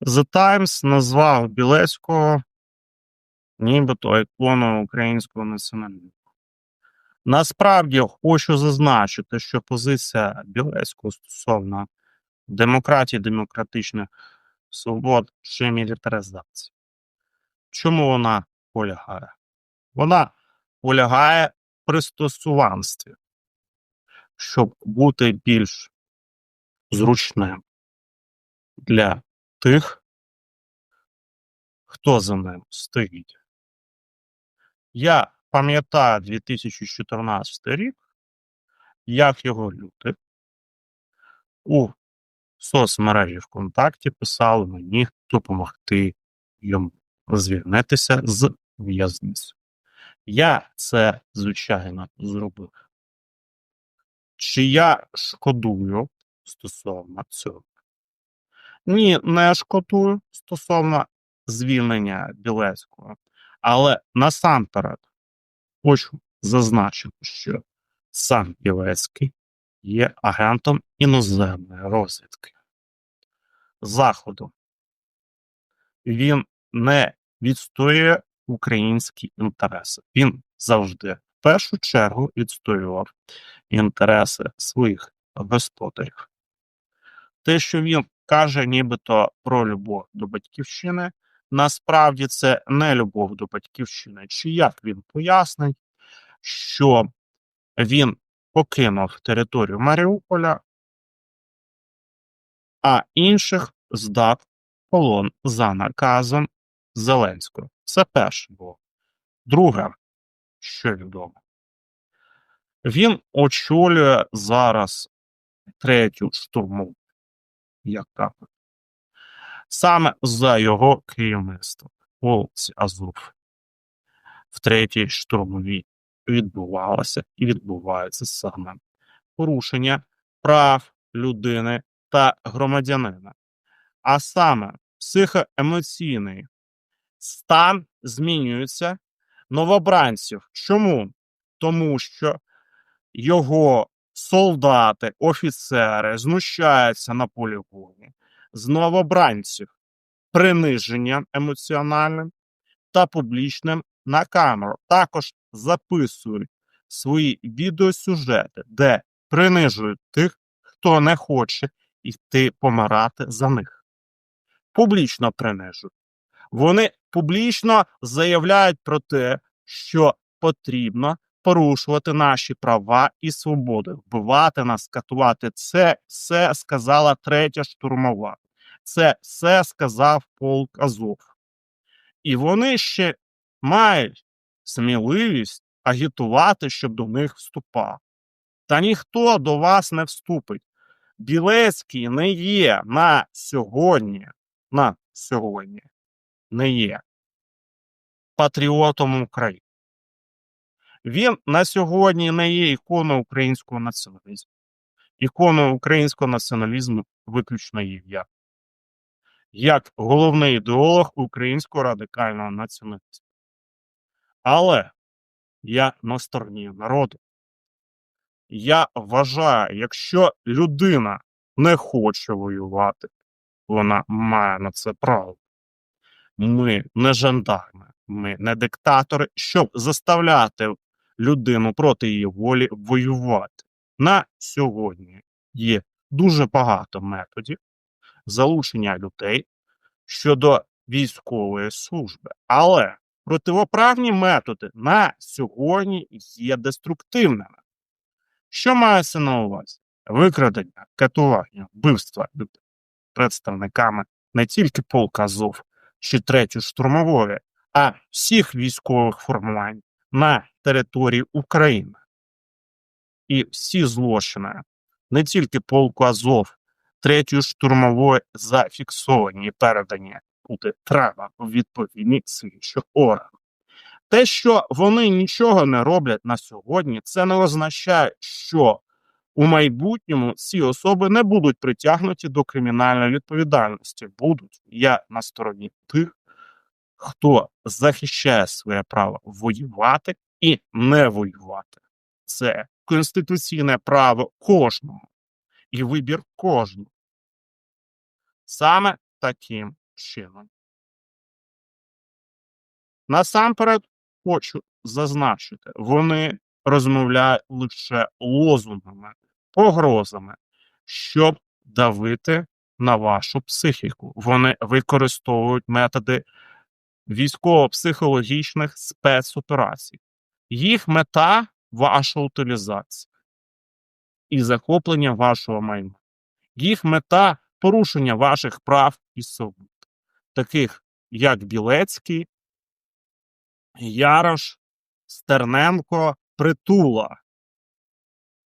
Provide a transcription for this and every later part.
The Times назвав Білецького нібито іконою українського націоналізму. Насправді хочу зазначити, що позиція Білецького стосовно демократії, демократичних свобод чи мілітаризації. Чому вона полягає? Вона полягає в пристосуванстві, щоб бути більш зручним для тих, хто за ним стоїть. Я пам'ятаю 2014 рік, як його люди у соцмережі ВКонтакті писали мені допомогти йому звільнитися з в'язниці. Я це, звичайно, зробив. Чи я шкодую стосовно цього? Ні, не шкодую стосовно звільнення Білецького. Але насамперед хочу зазначити, що сам Білецький є агентом іноземної розвідки Заходу. Він не відстоює українські інтереси. Він завжди в першу чергу відстоював інтереси своїх господарів. Те, що він каже, нібито про любов до батьківщини, насправді це не любов до батьківщини. Чи як він пояснить, що він покинув територію Маріуполя, а інших здав полон за наказом Зеленського. Це перше було. Друге, що відомо, він очолює зараз третю штурму, як кажуть. Саме за його керівництвом полці Азов в третій штурмовій відбувалося і відбувається саме порушення прав людини та громадянина, а саме психоемоційний стан змінюється новобранців. Чому? Тому що його солдати, офіцери знущаються на полігоні з новобранців приниженням емоціональним та публічним на камеру. Також записують свої відеосюжети, де принижують тих, хто не хоче йти помирати за них. Публічно принижують. Вони публічно заявляють про те, що потрібно порушувати наші права і свободи, вбивати нас, катувати. Це все сказала третя штурмова. Це все сказав полк Азов. І вони ще мають сміливість агітувати, щоб до них вступав. Та ніхто до вас не вступить. Білецький не є на сьогодні, на сьогодні не є патріотом України. Він на сьогодні не є іконою українського націоналізму. Іконою українського націоналізму виключно є я. Як головний ідеолог українського радикального націоналізму. Але я на стороні народу. Я вважаю, якщо людина не хоче воювати, вона має на це право. Ми не жандарми, ми не диктатори, щоб заставляти людину проти її волі воювати. На сьогодні є дуже багато методів залучення людей щодо військової служби. Але противоправні методи на сьогодні є деструктивними. Що мається на увазі? Викрадення, катування, вбивства людей представниками не тільки полка Азов чи третьої штурмової, а всіх військових формувань на території України. І всі злочини, не тільки полку Азов, третьої штурмової зафіксовані і передані буде треба в відповідні слідчі органи. Те, що вони нічого не роблять на сьогодні, це не означає, що у майбутньому ці особи не будуть притягнуті до кримінальної відповідальності. Будуть я на стороні тих, хто захищає своє право воювати і не воювати. Це конституційне право кожного і вибір кожного. Саме таким чином. Насамперед хочу зазначити, вони розмовляють лише лозунгами, погрозами, щоб давити на вашу психіку. Вони використовують методи військово-психологічних спецоперацій. Їх мета ваша утилізація і захоплення вашого майна. Їх мета порушення ваших прав і свобод, таких як Білецький, Ярош, Стерненко, Притула.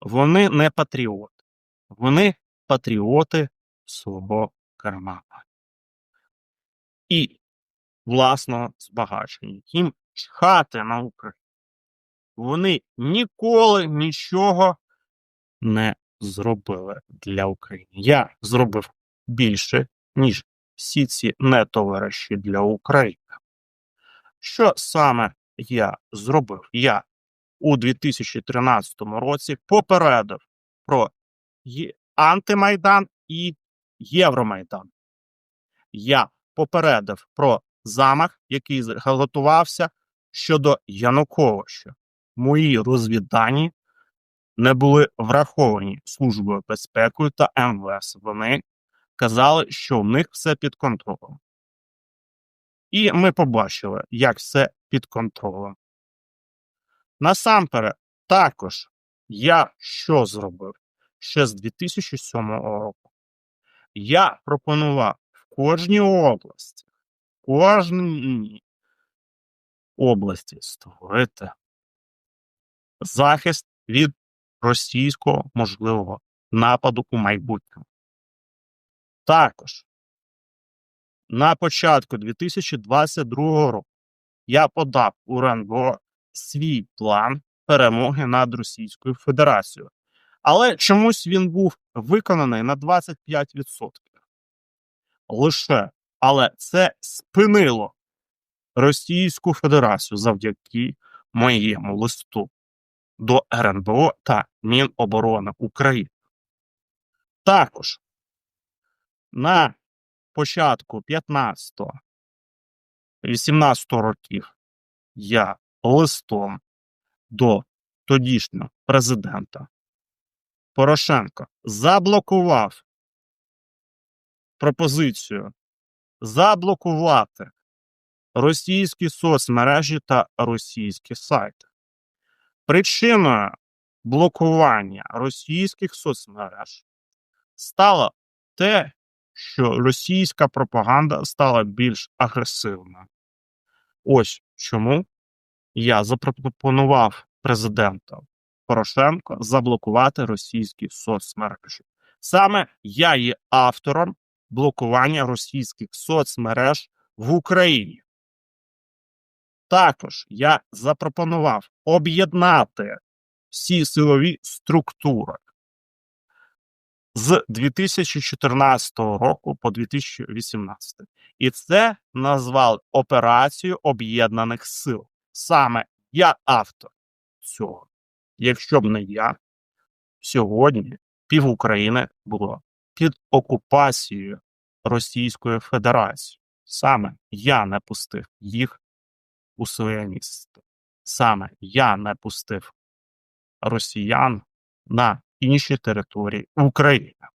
Вони не патріоти. Вони патріоти свого кармана. І власного збагачення. Їм чхати на Україну. Вони ніколи нічого не зробили для України. Я зробив більше, ніж всі ці нетовариші для України. Що саме я зробив? Я у 2013 році попередив про антимайдан і Євромайдан. Я попередив про замах, який готувався щодо Януковича. Мої розвіддані не були враховані Службою безпекою та МВС. Вони казали, що в них все під контролем. І ми побачили, як все під контролем. Насамперед, також я що зробив ще з 2007 року? Я пропонував в кожній області, кожній області створити захист від російського можливого нападу у майбутньому. Також на початку 2022 року я подав у РНБО свій план перемоги над Російською Федерацією. Але чомусь він був виконаний на 25%. Лише. Але це спинило Російську Федерацію завдяки моєму листу до РНБО та Міноборони України. Також на початку 15-18 років я листом до тодішнього президента Порошенка заблокував пропозицію заблокувати російські соцмережі та російські сайти. Причиною блокування російських соцмереж стало те, що російська пропаганда стала більш агресивною. Ось чому я запропонував президенту Порошенко заблокувати російські соцмережі. Саме я є автором блокування російських соцмереж в Україні. Також я запропонував об'єднати всі силові структури з 2014 року по 2018. І це назвали Операцією Об'єднаних Сил. Саме я автор цього. Якщо б не я, сьогодні пів України було під окупацією Російської Федерації. Саме я не пустив їх у своє місце. Саме я не пустив росіян на інші території України.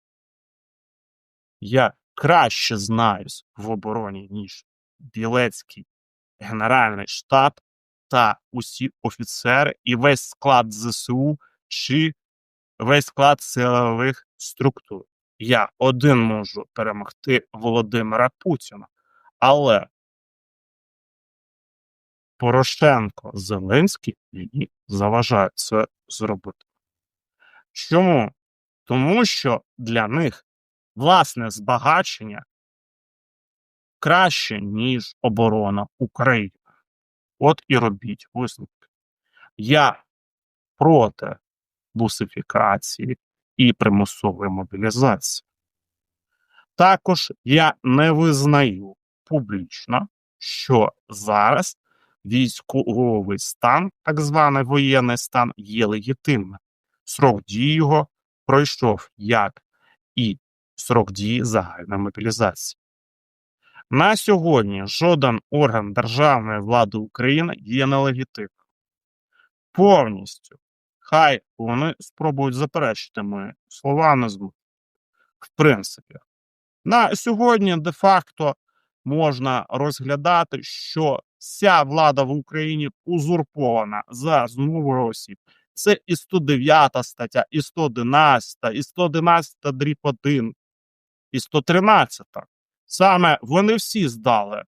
Я краще знаюсь в обороні, ніж Білецький Генеральний штаб та усі офіцери і весь склад ЗСУ чи весь склад силових структур. Я один можу перемогти Володимира Путіна, але Порошенко Зеленський мені заважають це зробити. Чому? Тому що для них власне збагачення краще, ніж оборона України. От і робіть висновки. Я проти бусифікації і примусової мобілізації. Також я не визнаю публічно, що зараз військовий стан, так званий воєнний стан, є легітимним. Срок дії його пройшов як і срок дії загальної мобілізації. На сьогодні жоден орган державної влади України є нелегітимним. Повністю. Хай вони спробують заперечити мої слова назву. В принципі, на сьогодні де-факто можна розглядати, що вся влада в Україні узурпована за змовою осіб. Це і 109 стаття, і 111, і 111 дріб 1, і 113. Саме вони всі здали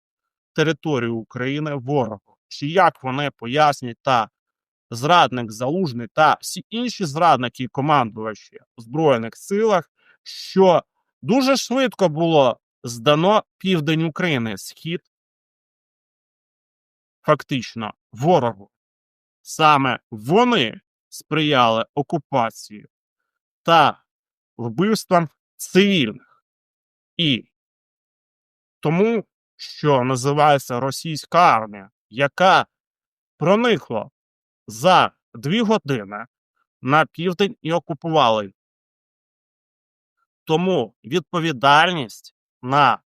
територію України ворогу. Чи як вони пояснять та зрадник Залужний та всі інші зрадники і командувачі в Збройних силах, що дуже швидко було здано південь України, схід фактично ворогу. Саме вони сприяли окупації та вбивствам цивільних. І тому, що називається російська армія, яка проникла за дві години на південь і окупували. Тому відповідальність на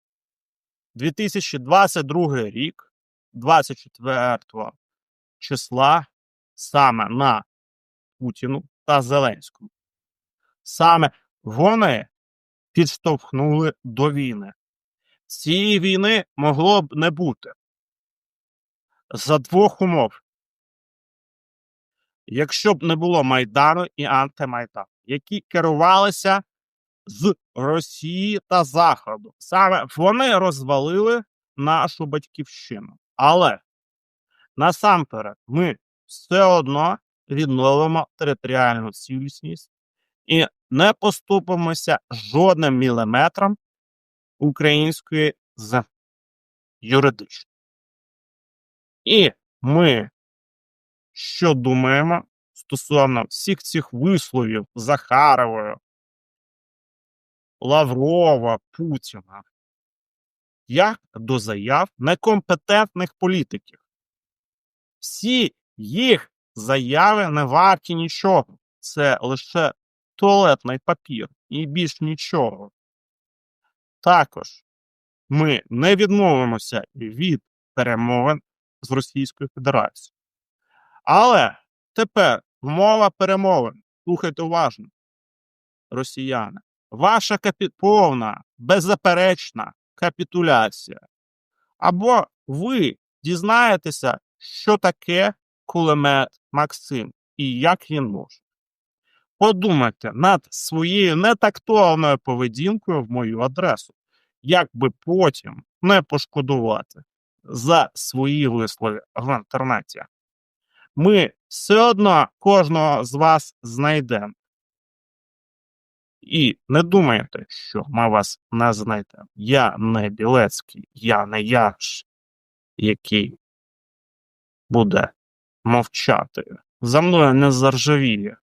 2022 рік, 24 числа, саме на Путіну та Зеленському. Саме вони підштовхнули до війни. Цієї війни могло б не бути за двох умов. Якщо б не було Майдану і антимайдану, які керувалися з Росії та Заходу. Саме вони розвалили нашу батьківщину. Але насамперед ми все одно відновимо територіальну цілісність і не поступимося жодним міліметром української землі юридично. І ми що думаємо стосовно всіх цих висловів Захарової, Лаврова, Путіна, як до заяв некомпетентних політиків. Всі їх заяви не варті нічого. Це лише туалетний папір і більш нічого. Також ми не відмовимося від перемовин з Російською Федерацією. Але тепер мова перемовин. Слухайте уважно, росіяни. Ваша капі... повна, беззаперечна капітуляція. Або ви дізнаєтеся, що таке кулемет Максим і як він може. Подумайте над своєю нетактуальною поведінкою в мою адресу, як би потім не пошкодувати за свої вислови в інтернеті. Ми все одно кожного з вас знайдемо. І не думайте, що ми вас не знайдемо. Я не Білецький, я не Яш, який буде мовчати. За мною не заржавіє.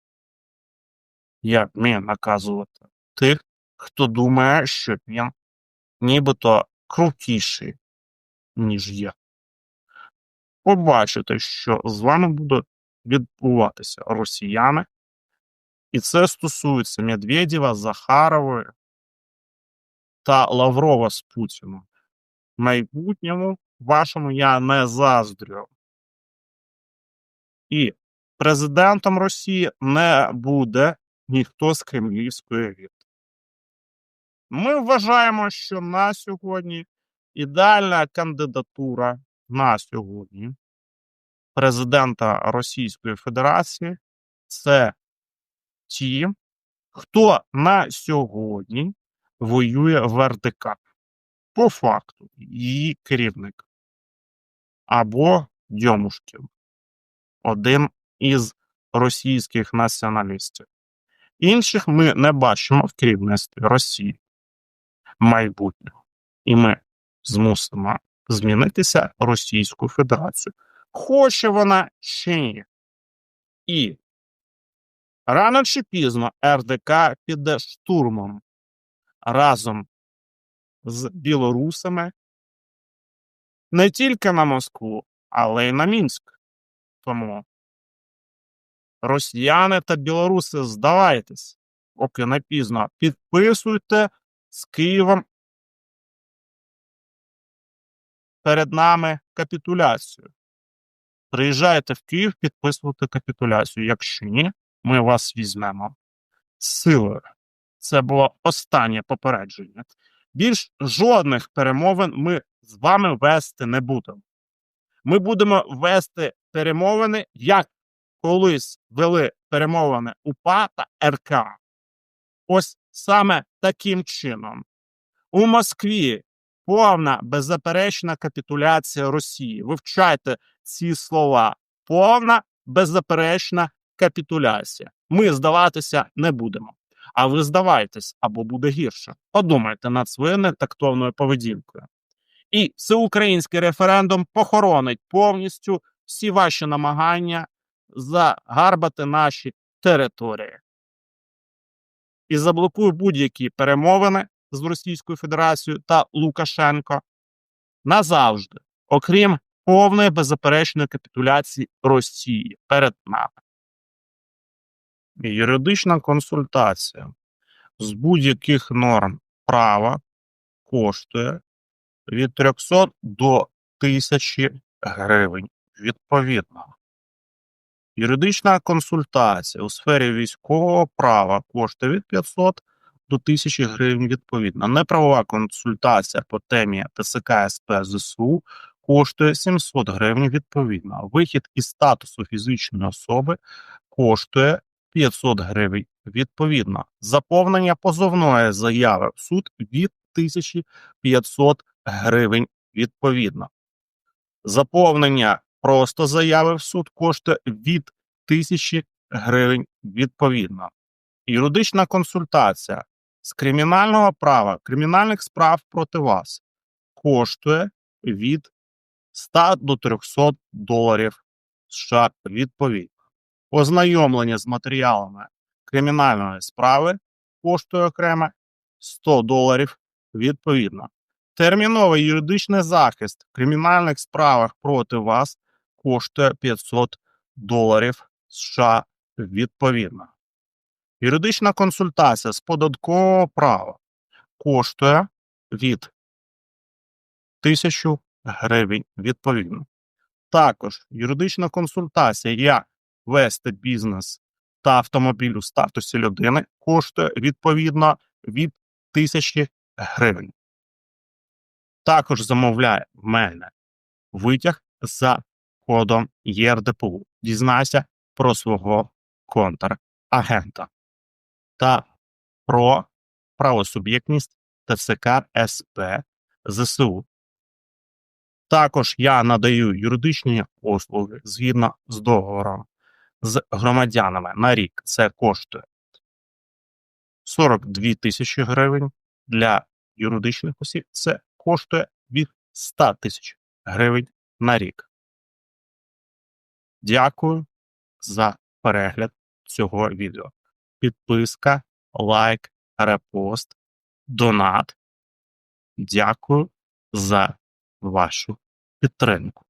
Як мені наказувати тих, хто думає, що він нібито крутіший, ніж я. Побачите, що з вами будуть відбуватися росіяни, і це стосується Медведєва, Захарової та Лаврова з Путіном. Майбутньому вашому я не заздрю. І президентом Росії не буде ніхто з кремлівської еліти. Ми вважаємо, що на сьогодні ідеальна кандидатура на сьогодні президента Російської Федерації це ті, хто на сьогодні воює в РДК. По факту, її керівник або Дьомушків, один із російських націоналістів. Інших ми не бачимо в керівництві Росії майбутнього. І ми змусимо змінитися Російську Федерацію. Хоче вона чи ні. І рано чи пізно РДК піде штурмом разом з білорусами не тільки на Москву, але й на Мінськ. Тому росіяни та білоруси, здавайтесь, поки не пізно, підписуйте з Києвом перед нами капітуляцію. Приїжджаєте в Київ підписувати капітуляцію. Якщо ні, ми вас візьмемо силою. Це було останнє попередження. Більш жодних перемовин ми з вами вести не будемо. Ми будемо вести перемовини, як колись вели перемовини УПА та РК. Ось саме таким чином. У Москві повна беззаперечна капітуляція Росії. Вивчайте ці слова. Повна беззаперечна капітуляція. Ми здаватися не будемо. А ви здавайтесь або буде гірше. Подумайте над своєю нетактовною поведінкою. І всеукраїнський референдум похоронить повністю всі ваші намагання загарбати наші території. І заблокує будь-які перемовини з Російською Федерацією та Лукашенко назавжди, окрім повної беззаперечної капітуляції Росії перед нами. Юридична консультація з будь-яких норм права коштує від 300 до 1000 гривень відповідно. Юридична консультація у сфері військового права коштує від 500 до 1000 гривень відповідно. Неправова консультація по темі ТСК СП ЗСУ коштує 700 гривень відповідно. Вихід із статусу фізичної особи коштує 500 гривень відповідно. Заповнення позовної заяви в суд від 1500 гривень відповідно. Заповнення просто заяви в суд коштує від 1000 гривень відповідно. Юридична консультація з кримінального права кримінальних справ проти вас коштує від 100 до 300 доларів США відповідно. Ознайомлення з матеріалами кримінальної справи коштує окремо 100 доларів відповідно. Терміновий юридичний захист в кримінальних справах проти вас коштує 500 доларів США відповідно. Юридична консультація з податкового права коштує від 1000 гривень відповідно. Також юридична консультація, як вести бізнес та автомобіль у статусі людини, коштує відповідно від 1000 гривень. Також замовляє в мене витяг за кодом ЄРДПУ. Дізнайся про свого контрагента та про правосуб'єктність ТЦК СП ЗСУ. Також я надаю юридичні послуги згідно з договором з громадянами на рік. Це коштує 42 тисячі гривень. Для юридичних осіб це коштує від 100 тисяч гривень на рік. Дякую за перегляд цього відео. Підписка, лайк, репост, донат. Дякую за вашу підтримку.